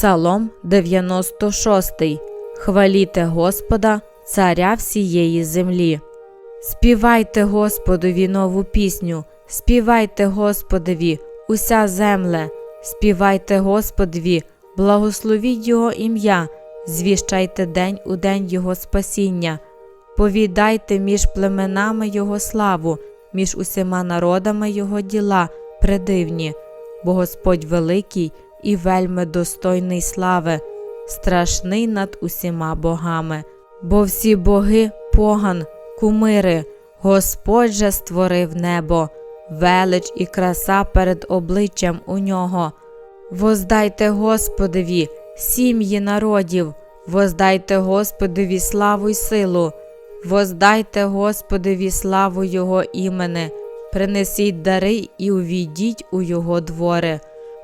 Псалом 96. Хваліте Господа, царя всієї землі. Співайте Господові нову пісню, співайте Господові, уся земле, співайте Господові, благословіть Його ім'я, звіщайте день у день Його спасіння, повідайте між племенами Його славу, між усіма народами Його діла предивні, бо Господь великий і вельми достойний слави, страшний над усіма богами, бо всі боги поган, кумири, Господь же створив небо, велич і краса перед обличчям у нього. Воздайте Господові, сім'ї народів, воздайте Господові славу й силу, воздайте Господові славу Його імени, принесіть дари і увійдіть у Його двори.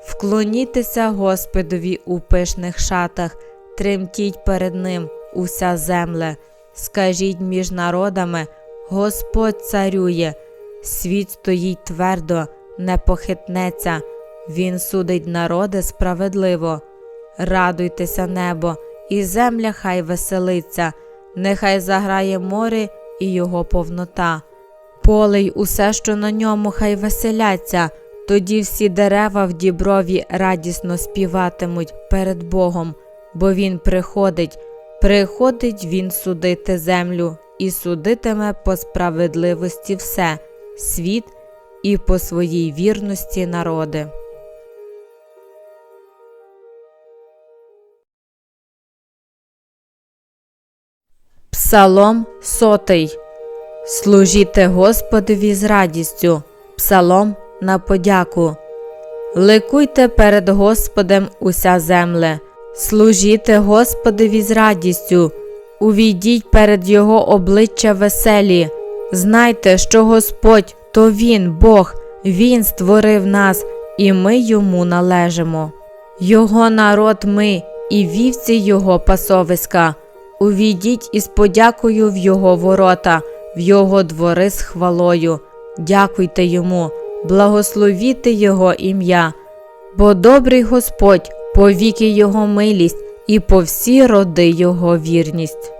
Вклонітеся Господові у пишних шатах, тремтіть перед Ним уся земле, скажіть між народами, Господь царює, світ стоїть твердо, не похитнеться, Він судить народи справедливо. Радуйтеся, небо, і земля хай веселиться, нехай заграє море і його повнота. Поле й усе, що на ньому, хай веселяться, тоді всі дерева в діброві радісно співатимуть перед Богом, бо Він приходить, приходить Він судити землю і судитиме по справедливості все, світ і по своїй вірності народи. Псалом сотий. Служіте Господові з радістю. Псалом на подяку. Ликуйте перед Господем уся земле, служіте Господові з радістю, увійдіть перед Його обличчя веселі. Знайте, що Господь то Він, Бог, Він створив нас, і ми йому належимо. Його народ ми і вівці Його пасовиська. Увійдіть із подякою в Його ворота, в Його двори з хвалою. Дякуйте йому, благословіте Його ім'я, бо добрий Господь, повіки Його милість і по всі роди Його вірність.